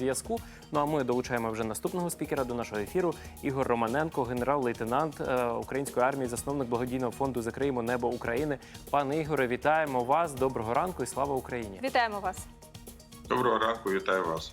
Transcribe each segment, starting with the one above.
зв'язку. Ну а ми долучаємо вже наступного спікера до нашого ефіру. Ігор Романенко, генерал-лейтенант е, української армії, засновник благодійного фонду Закриємо небо України. Пане Ігоре, вітаємо вас. Доброго ранку і слава Україні. Вітаємо вас. Доброго ранку, вітаю вас.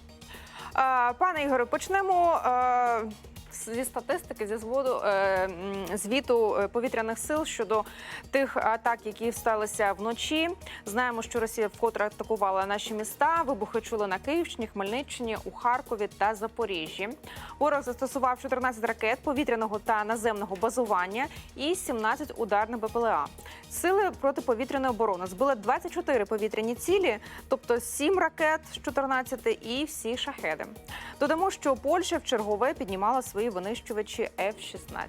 Пане Ігоре, почнемо е, зі статистики, зі зводу е, звіту е, повітряних сил щодо тих атак, які сталися вночі. Знаємо, що Росія вкотре атакувала наші міста. Вибухи чули на Київщині, Хмельниччині, у Харкові та Запоріжжі. Ворог застосував 14 ракет повітряного та наземного базування і 17 ударних БПЛА. Сили протиповітряної оборони збили 24 повітряні цілі, тобто 7 ракет з 14 і всі шахеди. Додамо, що Польща в чергове піднімала свої винищувачі F-16.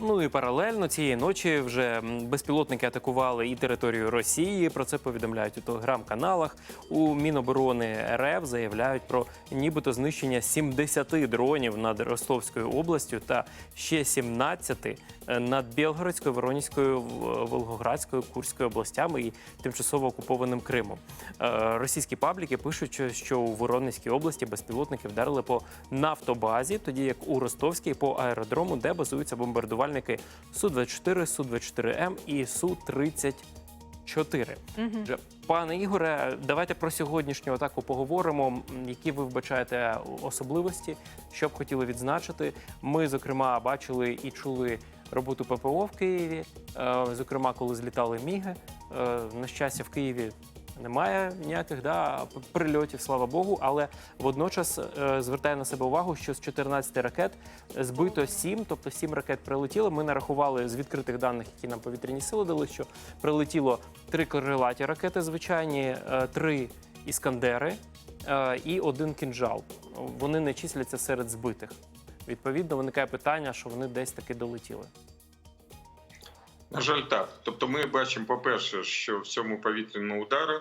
Ну і паралельно цієї ночі вже безпілотники атакували і територію Росії. Про це повідомляють у телеграм-каналах. У Міноборони РФ заявляють про нібито знищення 70 дронів над Ростовською областю та ще 17 над Білгородською, Воронізькою, В- Волгоградською, Курською областями і тимчасово окупованим Кримом. Е, Російські пабліки пишуть, що у Воронезькій області безпілотники вдарили по нафтобазі, тоді як у Ростовській по аеродрому, де базуються бомбардувальники Су-24, Су-24М і Су-34. Вже, Пане Ігоре, давайте про сьогоднішню атаку поговоримо. Які ви вбачаєте особливості, що б хотіли відзначити? Ми, зокрема, бачили і чули роботу ППО в Києві. Е, Зокрема, коли злітали міги. Е, На щастя, в Києві немає ніяких да, прильотів, слава Богу. Але водночас е, звертає на себе увагу, що з 14 ракет збито 7, тобто 7 ракет прилетіло. Ми нарахували з відкритих даних, які нам повітряні сили дали, що прилетіло три крилаті ракети, звичайні, е, три іскандери е, і один кінжал. Вони не числяться серед збитих. Відповідно, виникає питання, що вони десь таки долетіли. На жаль, так. Тобто, ми бачимо, по-перше, що в цьому повітряному удару е,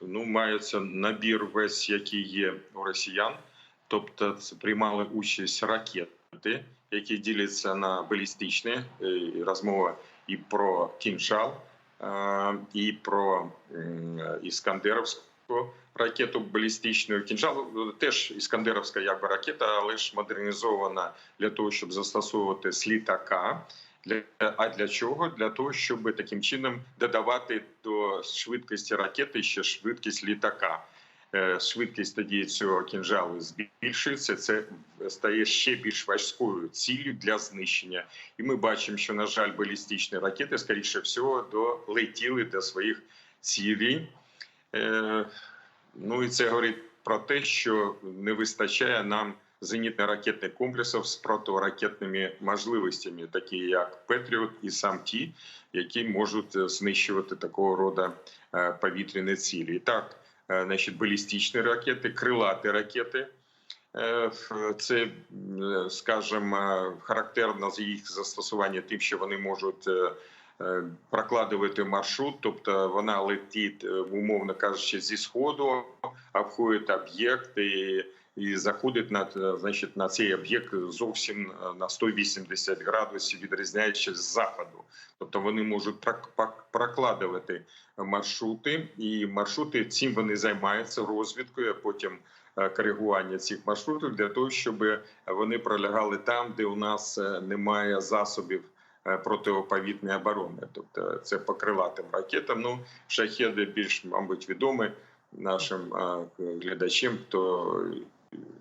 ну, мається набір весь, який є у росіян. Тобто, приймали участь ракети, які діляться на балістичні. Е, Розмова і про кінжал, е, і про іскандеровську ракету балістичну. Кінжал теж іскандеровська якби ракета, але ж модернізована для того, щоб застосовувати з літака. Для а для чого? Для того, щоб таким чином додавати до швидкості ракети ще швидкість літака. Е, Швидкість тоді цього кінжалу збільшується. Це стає ще більш важкою ціллю для знищення. І ми бачимо, що на жаль, балістичні ракети, скоріше всього, долетіли до своїх цілей. Е, Ну і це говорить про те, що не вистачає нам зенітно-ракетних комплексів з протиракетними можливостями, такі як Петріот і сам ті, які можуть е, знищувати такого роду е, повітряні цілі. І так, е, значить, балістичні ракети, крилаті ракети. Це, скажімо, характерно з їх застосування тим, що вони можуть прокладувати маршрут, тобто вона летить, умовно кажучи, зі сходу, обходить об'єкт і, і заходить на, е, значить, на цей об'єкт зовсім е, на 180 градусів, відрізняючись з заходу. Тобто вони можуть прок- прокладувати маршрути, і маршрути цим вони займаються розвідкою, а потім е, коригування цих маршрутів для того, щоб вони пролягали там, де у нас немає засобів протиповітряної оборони. Тобто це по крилатим ракетам. Ну, шахеди більш, мабуть, відомі нашим глядачам, хто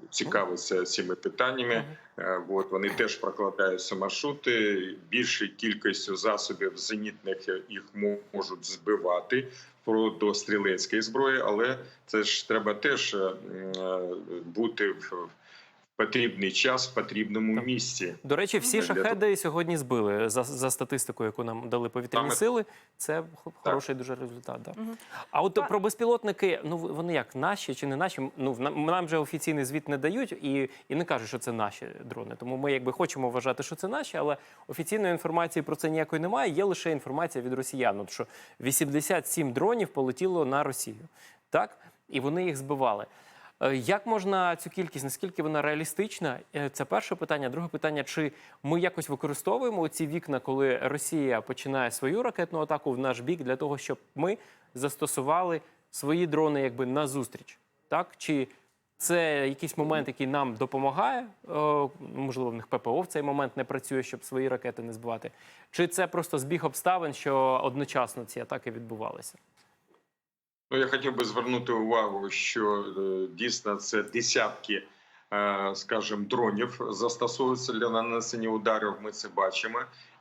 цікавиться цими питаннями. Е, От вони теж прокладаються маршрути. Більшою кількістю засобів зенітних е, їх мо- можуть збивати про до стрілецької зброї, але це ж треба теж е, бути в потрібний час в потрібному Так. місці. До речі, всі Для того- шахеди сьогодні збили за, за статистикою, яку нам дали повітряні Саме- сили. Це хороший дуже результат. Да. Мгм. А от Па- про безпілотники, ну вони як наші чи не наші? Ну в- нам, нам же офіційний звіт не дають і, і не кажуть, що це наші дрони. Тому ми якби хочемо вважати, що це наші, але офіційної інформації про це ніякої немає. Є лише інформація від росіян, от що 87 дронів полетіло на Росію, так і вони їх збивали. Е, Як можна цю кількість, наскільки вона реалістична? Е, Це перше питання. Друге питання: чи ми якось використовуємо ці вікна, коли Росія починає свою ракетну атаку в наш бік для того, щоб ми застосували свої дрони якби назустріч? Так чи Це якийсь момент, який нам допомагає. е, Можливо, в них ППО в цей момент не працює, щоб свої ракети не збивати. Чи це просто збіг обставин, що одночасно ці атаки відбувалися? Ну, я хотів би звернути увагу, що е, дійсно це десятки, е, скажімо, дронів застосовуються для нанесення ударів. Ми це бачимо.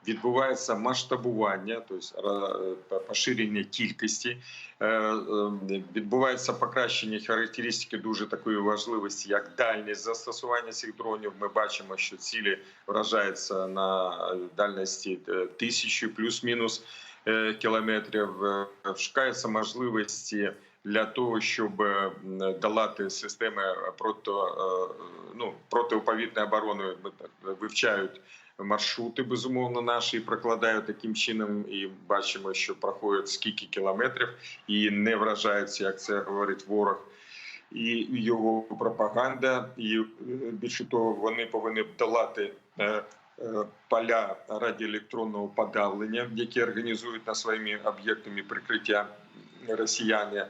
Відбувається масштабування, тобто е, поширення кількості, відбувається покращення характеристики дуже такої важливості, як дальність застосування цих дронів. Ми бачимо, що цілі вражаються на дальності тисячі плюс-мінус кілометрів. Е, Шукаються можливості для того, щоб е, долати системи проти, е, ну, протиповітряної оборони вивчають маршрути, безумовно, наші і прокладають таким чином, і бачимо, що проходять скільки кілометрів, і не вражаються, як це говорить ворог. І його пропаганда, і е, більше того, вони повинні долати е, е, поля радіоелектронного подавлення, які організують на своїми об'єктами прикриття росіяни.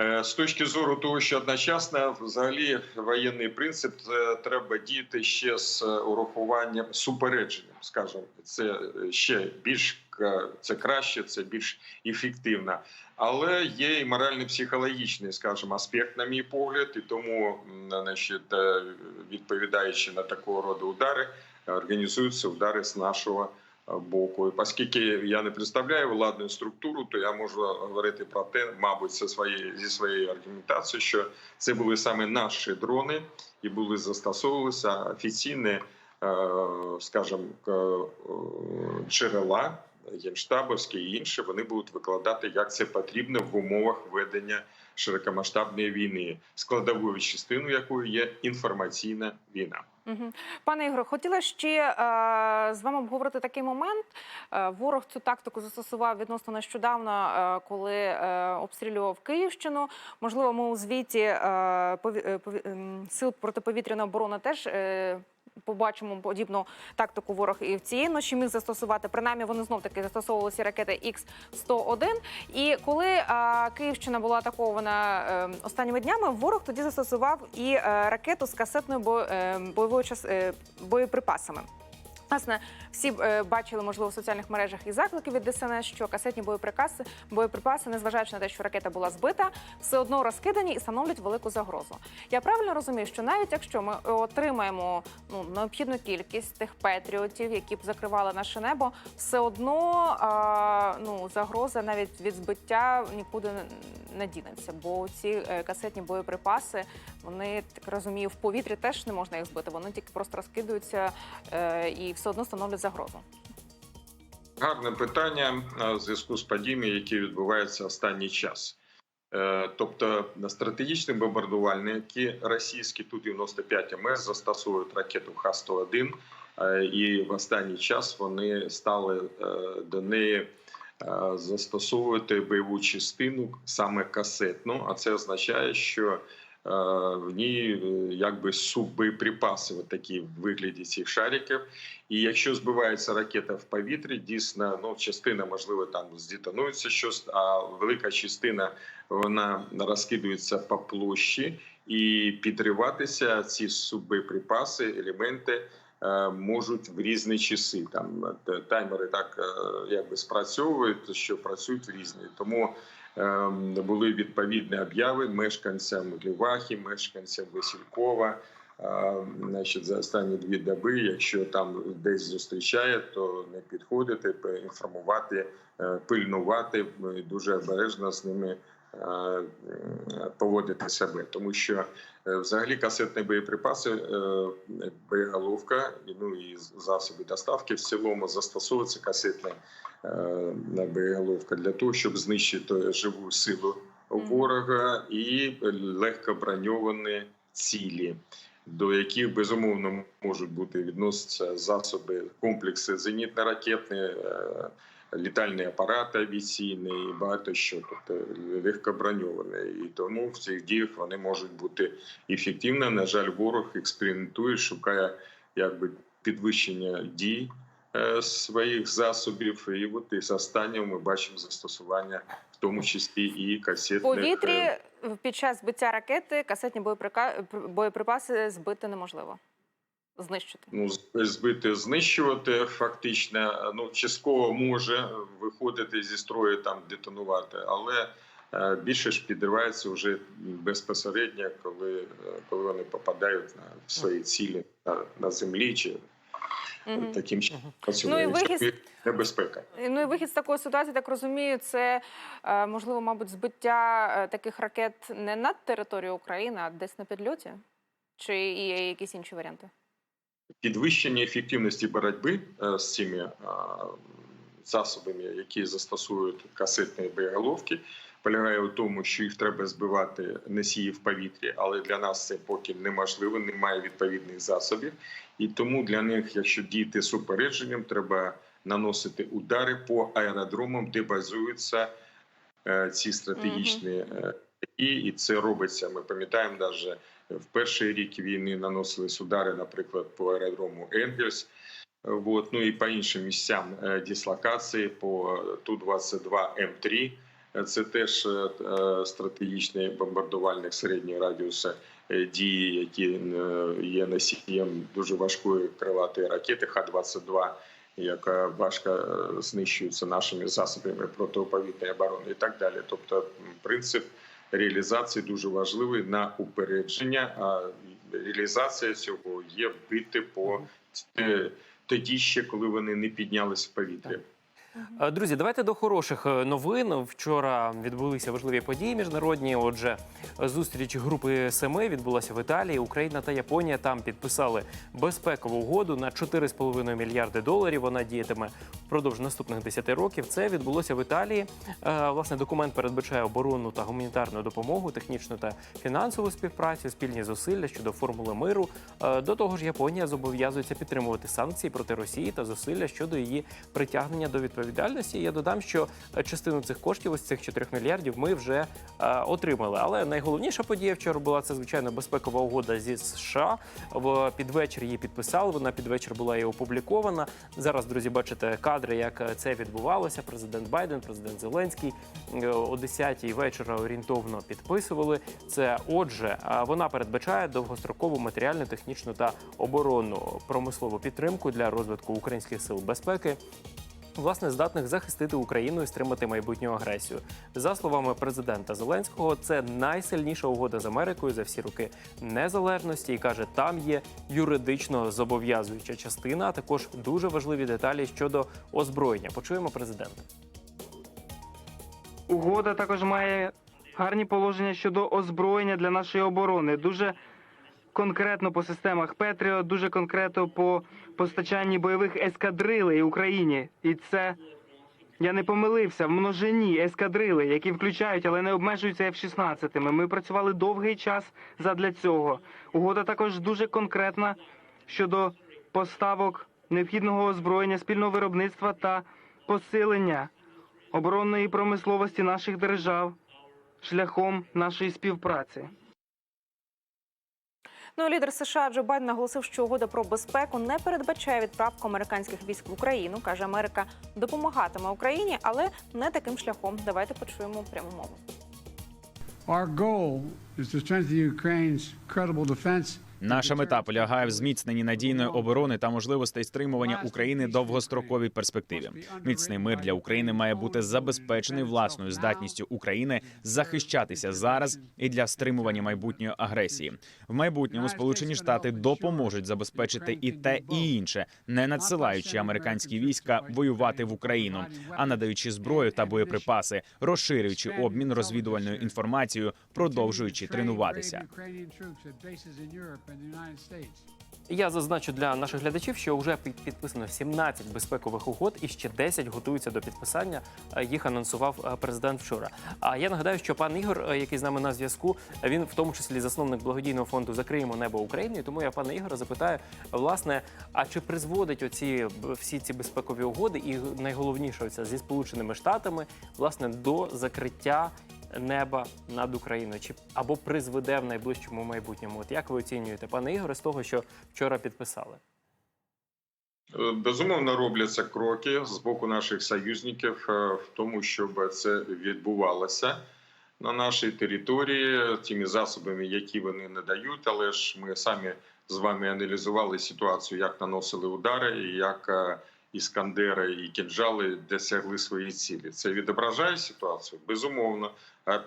Е, З точки зору того, що одночасно взагалі воєнний принцип це треба діяти ще з урахуванням супередженням, скажімо, це ще більш це краще, це більш ефективно. Але є і морально-психологічний, скажімо, аспект, на мій погляд, і тому, значить, е, відповідаючи на такого роду удари, організуються удари з нашого е, боку. Оскільки я не представляю владну структуру, то я можу говорити про те, мабуть, зі своєї зі своєю аргументацією, що це були саме наші дрони, і були застосовувалися офіційні, е, скажімо, джерела. Генштабовські і інші вони будуть викладати, як це потрібно в умовах ведення широкомасштабної війни, складовою частиною якої є інформаційна війна. Пане Ігоре, хотіла ще е, з вами обговорити такий момент. Е, ворог цю тактику застосував відносно нещодавно, е, коли обстрілював Київщину. Можливо, ми у звіті сил протиповітряної оборони теж. Е, Побачимо подібну тактику ворог і в цієї ночі міг застосувати. Принаймні вони знов таки застосовувалися ракети Х-101. І коли а, Київщина була атакована е, останніми днями, ворог тоді застосував і е, ракету з касетною бо, е, бойовою час, е, боєприпасами. Власне, всі е, бачили, можливо, в соціальних мережах і заклики від ДСНС, що касетні боєприпаси, боєприпаси, незважаючи на те, що ракета була збита, все одно розкидані і становлять велику загрозу. Я правильно розумію, що навіть якщо ми отримаємо ну необхідну кількість тих петріотів, які б закривали наше небо, все одно а, ну загроза навіть від збиття нікуди не- не дінеться, бо ці е, касетні боєприпаси, вони так розумію, в повітрі теж не можна їх збити. Вони тільки просто розкидаються е, і все одно становлять загрозу. Гарне питання е, в зв'язку з подіями, які відбуваються останній час. Е, Тобто стратегічні бомбардувальники російські ту 95 МС застосовують ракету Х-101, е, і в останній час вони стали до неї застосовувати бойову частину саме касетну. А це означає, що в ній е, якби суббоєприпаси, от такі в вигляді цих шариків. І якщо збивається ракета в повітрі, дійсно ну частина можливо там здетонується щось, а велика частина вона розкидується по площі, і підриватися ці суббоєприпаси, елементи. е, Можуть в різні часи там е, таймери так е, якби спрацьовують, що працюють в різні. Тому е, були відповідні обяви мешканцям Лівахи, мешканцям Василькова, а, Значить, за останні дві доби, якщо там десь зустрічає, то не підходити, інформувати, е, пильнувати дуже обережно з ними поводити себе, тому що е, взагалі касетні боєприпаси, е, боєголовка, ну і засоби доставки в цілому застосовується касетна е, боєголовка для того, щоб знищити живу силу ворога і легко броньовані цілі до яких безумовно можуть бути відносяться засоби, комплекси зенітно-ракетні, літальні апарати авіаційні і багато що, тобто легкоброньовані. І тому в цих діях вони можуть бути ефективні. На жаль, ворог експериментує, шукає якби підвищення дій е, своїх засобів. І от із останнього ми бачимо застосування, в тому числі і касетних повітрі е, під час збиття ракети касетні боєприка- боєприпаси збити неможливо. Знищити. ну, збити, знищувати фактично. Ну, частково може виходити зі строю там детонувати, але е, більше ж підривається вже безпосередньо, коли, е, коли вони попадають на свої цілі на, на землі чи Мгм. таким чином. Ну і вихід- небезпека. Ну і вихід з такої ситуації, так розумію, це е, можливо, мабуть, збиття е, таких ракет не над територією України, а десь на підльоті? Чи є якісь інші варіанти? Підвищення ефективності боротьби е, з цими е, засобами, які застосують касетні боєголовки, полягає у тому, що їх треба збивати носії в повітрі, але для нас це поки неможливо, немає відповідних засобів. І тому для них, якщо діяти з упередженням, треба наносити удари по аеродромам, де базуються е, ці стратегічні і, і це робиться. Ми пам'ятаємо навіть в перший рік війни наносились удари, наприклад, по аеродрому Енгельс. Е, Вот, ну і по іншим місцям е, дислокації по Ту-22 М3. Е, Це теж стратегічний бомбардувальник середнього радіуса дії, які є носієм дуже важкої крилатої ракети Х-22, яка важко знищується нашими засобами протиповітряної оборони і так далі. Тобто принцип реалізації дуже важливий на упередження. А реалізація цього є бити по тоді ще, коли вони не піднялись в повітря. Е, Друзі, давайте до хороших е, новин. Вчора відбулися важливі події міжнародні. Отже, зустріч групи семи відбулася в Італії. Україна та Японія там підписали безпекову угоду на 4,5 мільярди доларів. Вона діятиме впродовж наступних 10 років. Це відбулося в Італії. Е, Власне, документ передбачає оборонну та гуманітарну допомогу, технічну та фінансову співпрацю, спільні зусилля щодо формули миру. Е, До того ж, Японія зобов'язується підтримувати санкції проти Росії та зусилля щодо її притягнення до відповідальності. Я додам, що частину цих коштів, ось цих 4 мільярдів, ми вже е, отримали. Але найголовніша подія вчора була це звичайно безпекова угода зі США. В підвечір її підписали. Вона під вечір була і опублікована. Зараз, друзі, бачите кадри, як е, це відбувалося. Президент Байден, президент Зеленський е, о 10-й вечора орієнтовно підписували це. Отже, е, вона передбачає довгострокову матеріальну, технічну та оборонну промислову підтримку для розвитку українських сил безпеки. Власне, здатних захистити Україну і стримати майбутню агресію. За словами президента Зеленського, це найсильніша угода з Америкою за всі роки незалежності. І каже, там є юридично зобов'язуюча частина, а також дуже важливі деталі щодо озброєння. Почуємо президента. Угода також має гарні положення щодо озброєння для нашої оборони. Дуже конкретно по системах Петріо, дуже конкретно по постачанні бойових ескадрилей Україні. І це я не помилився в множині ескадрили, які включають, але не обмежуються F-16. Ми працювали довгий час задля цього. Угода також дуже конкретна щодо поставок необхідного озброєння, спільного виробництва та посилення оборонної промисловості наших держав шляхом нашої співпраці. Ну, лідер США Джо Байден наголосив, що угода про безпеку не передбачає відправку американських військ в Україну. каже, Америка допомагатиме Україні, але не таким шляхом. Давайте почуємо пряму мову. Our goal is to strengthen Ukraine's credible defense. Наша мета полягає в зміцненні надійної оборони та можливостей стримування України довгостроковій перспективі. Міцний мир для України має бути забезпечений власною здатністю України захищатися зараз і для стримування майбутньої агресії. В майбутньому Сполучені Штати допоможуть забезпечити і те, і інше, не надсилаючи американські війська воювати в Україну, а надаючи зброю та боєприпаси, розширюючи обмін розвідувальною інформацією, продовжуючи тренуватися. Я зазначу для наших глядачів, що вже підписано 17 безпекових угод і ще 10 готуються до підписання. Е, Їх анонсував е, президент вчора. А я нагадаю, що пан Ігор, е, який з нами на зв'язку, він в тому числі засновник благодійного фонду Закриємо небо України. Тому я пана Ігора запитаю, власне, а чи призводить оці всі ці безпекові угоди, і найголовніше оця зі сполученими штатами, власне, до закриття неба над Україною, чи або призведе в найближчому майбутньому? От як ви оцінюєте, пане Ігоре, з того, що вчора підписали? Е, Безумовно, робляться кроки з боку наших союзників е, в тому, щоб це відбувалося. на нашій території тими засобами, які вони надають. Але ж ми самі з вами аналізували ситуацію, як наносили удари, і як е, іскандери і кінжали досягли свої цілі. Це відображає ситуацію? Безумовно.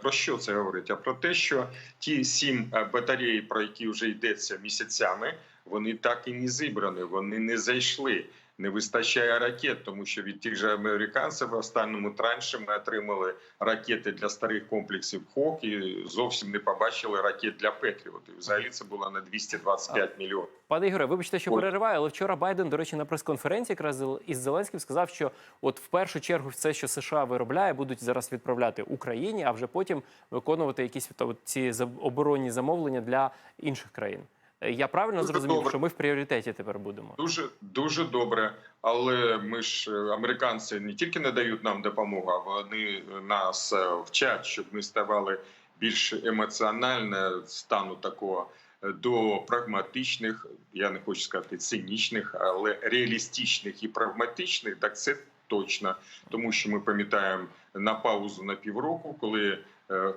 Про що це говорить? А про те, що ті сім батареї, батарей, про які вже йдеться місяцями, вони так і не зібрані, вони не зайшли. Не вистачає ракет, тому що від тих же американців в останньому транші ми отримали ракети для старих комплексів ХОК і зовсім не побачили ракет для Петріотів. Взагалі це було на 225 мільйонів. Пане Ігоре, вибачте, що перериваю, але вчора Байден, до речі, на прес-конференції якраз із Зеленським сказав, що от в першу чергу все, що США виробляє, будуть зараз відправляти Україні, а вже потім виконувати якісь ці оборонні замовлення для інших країн. Е, Я правильно Дуже зрозумів, добре. що ми в пріоритеті тепер будемо. Дуже дуже добре. Але ми ж е, американці не тільки не дають нам допомогу, а вони нас е, вчать, щоб ми ставали більш емоціонально стану такого до прагматичних, я не хочу сказати цинічних, але реалістичних і прагматичних. Так це точно, тому що ми пам'ятаємо на паузу на півроку, коли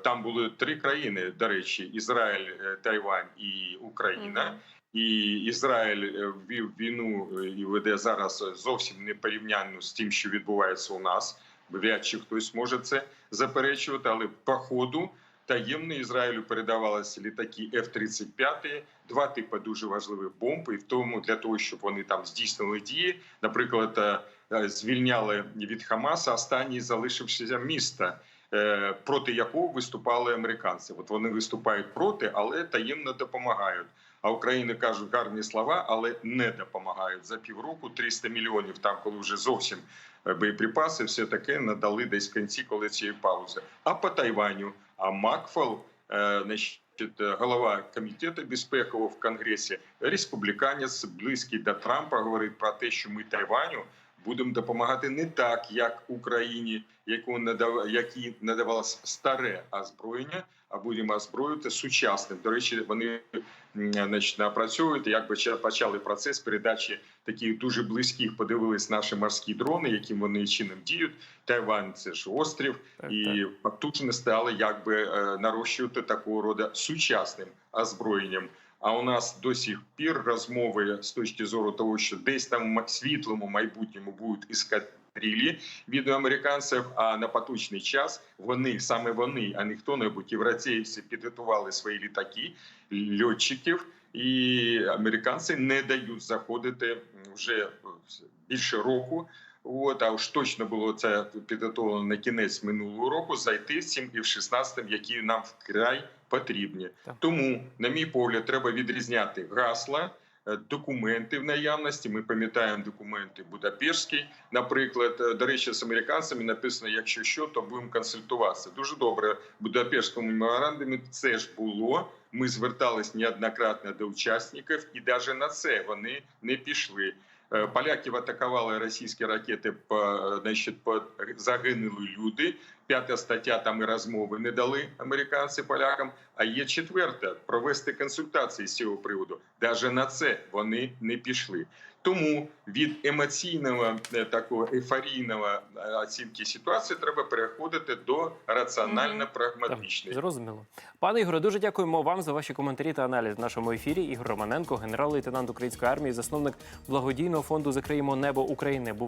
там були три країни, до речі: Ізраїль, е, Тайвань і Україна. І Ізраїль е, вів війну е, і веде зараз зовсім не порівнянно з тим, що відбувається у нас. Вряд чи хтось може це заперечувати, але по ходу таємно Ізраїлю передавалися літаки F-35, два типи дуже важливих бомб, і в тому для того, щоб вони там здійснили дії, наприклад, е, е, звільняли від Хамаса останній залишившися міста. Е, Проти якого виступали американці, от вони виступають проти, але таємно допомагають. А Україна кажуть гарні слова, але не допомагають за півроку 300 мільйонів. Там, коли вже зовсім е, боєприпаси, все таке надали десь в кінці, коли цієї паузи. А по Тайваню, а Макфол, е, значить, голова комітету безпекового в Конгресі, республіканець, близький до Трампа, говорить про те, що ми Тайваню будемо допомагати не так, як Україні, яку надав, якій надавалось старе озброєння, а будемо озброювати сучасним. До речі, вони значить, напрацьовують, як би ще почали процес передачі таких дуже близьких. Подивились наші морські дрони, яким вони чином діють. Тайвань це ж острів, Так, і потужно стали якби е, нарощувати такого роду сучасним озброєнням. А у нас до сих пір розмови з точки зору того, що десь там в світлому майбутньому будуть іскадрилі від американців. А на поточний час вони саме вони, а не хто-небудь європейці підготували свої літаки, льотчиків, і американці не дають заходити вже більше року. От, а уж точно було це підготовлено на кінець минулого року. Зайти з цим і в 16 які нам вкрай потрібні. Так. Тому, на мій погляд, треба відрізняти гасла, е, документи в наявності. Ми пам'ятаємо документи Будапештський, наприклад. Е, До речі, з американцями написано: якщо що, то будемо консультуватися. Дуже добре. В Будапештському меморандумі це ж було. Ми звертались неоднократно до учасників, і навіть на це вони не пішли. Е, Поляків атакували російські ракети по, значить, по загинули люди. П'ята стаття там і розмови не дали американці полякам. А є четверта провести консультації з цього приводу. Даже на це вони не пішли. Тому від емоційного е, такого ейфорійного е, оцінки ситуації треба переходити до раціонально прагматичної. Зрозуміло. Пане Ігоре, дуже дякуємо вам за ваші коментарі та аналіз в нашому ефірі. Ігор Романенко, генерал-лейтенант української армії, засновник благодійного фонду Закриємо небо України. Був